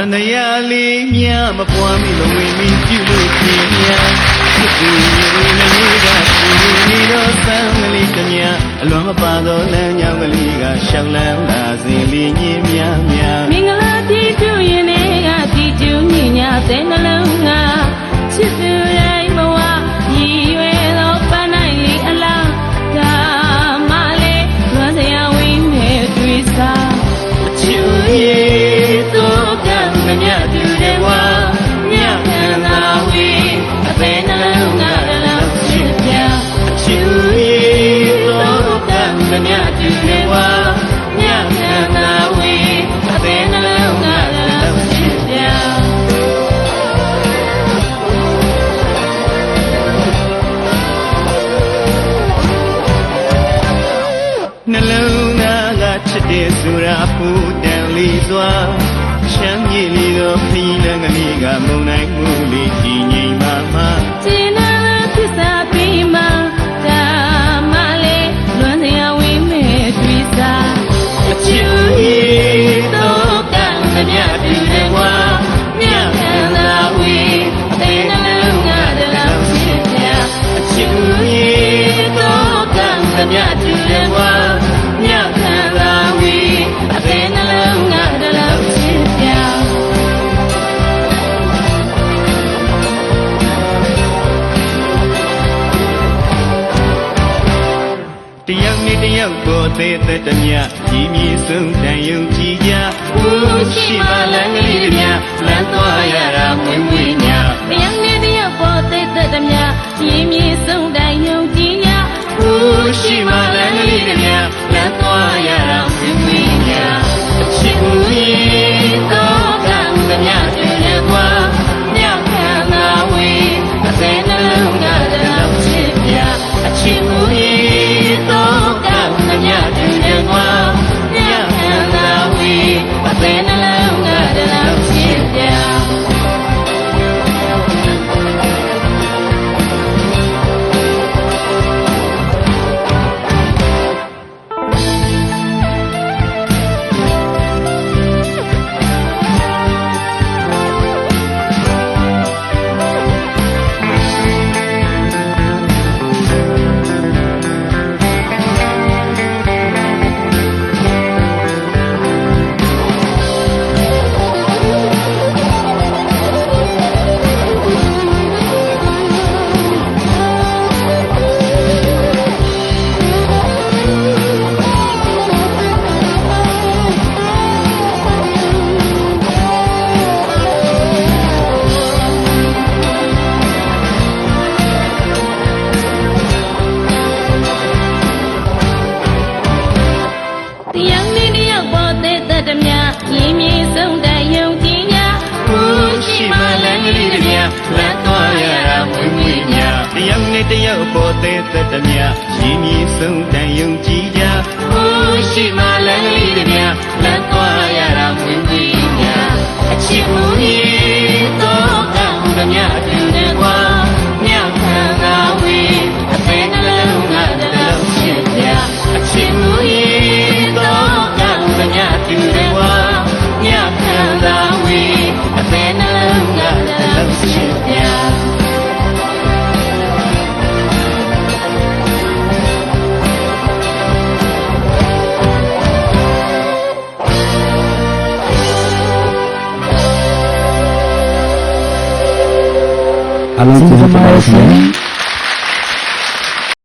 န္တရာလေးမြမပွားမိမဝင်မိပြုလို့ပြင်းများဖြစ်သူရေမလေးကသူနေတော့သံကလေးကမြအလွန်မပါသောလမ်းကြောင်းကလေးကရှောက်လန်းလာစဉ်လေးညင် နှလုံးသားကချစ်တယ်ဆိုတာပူတန်လေးစွာချမ်းမြေလီတော့ခီးလန်းကလေးကမုန်တိုင်းမှုလေး မြောက်ပေါ်သေးတဲ့တည်းမြကြီးမြဆုံးတန်ယုံကြည်ကြဝှရှိပါ တမြရင်းမြေဆုံးတဲ့ယုံကြည်များဘူးရှိမှလမ်းကလေးတမြလက်တော်ရတာဝိမွေများတယောက်နဲ့တယောက်ပေါ်သေးသက်တမြရင်းမြေဆုံးတဲ့ယုံကြည်ကြဘူးရှိမှလမ်းကလေးတမြလက်တော် Alan, ¿tienes que